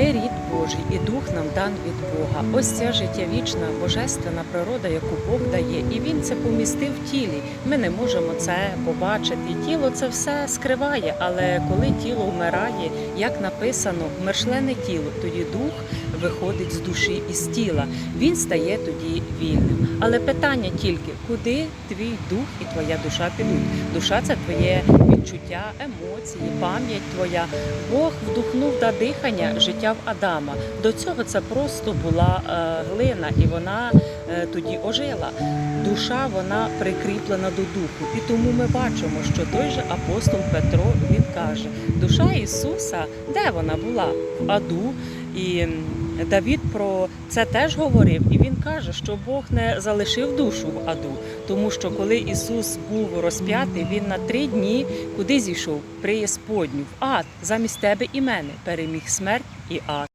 Ми рід Божий, і дух нам дан від Бога. Ось ця життя вічна, божественна природа, яку Бог дає, і Він це помістив в тілі. Ми не можемо це побачити. Тіло це все скриває, але коли тіло вмирає, як написано, вмершлене тіло, тоді дух виходить з душі і з тіла. Він стає тоді вільним. Але питання тільки, куди твій дух і твоя душа підуть? Душа це твоє відчуття, емоції, пам'ять твоя. Бог вдухнув до дихання життя в Адама. До цього це просто була е, глина, і вона е, тоді ожила. Душа вона прикріплена до духу. І тому ми бачимо, що той же апостол Петро він каже: душа Ісуса, де вона була? В аду. І Давід про це теж говорив, і він каже, що Бог не залишив душу в аду, тому що коли Ісус був розп'ятий, він на три дні куди зійшов? Преісподню, в ад, замість тебе і мене переміг смерть і ад.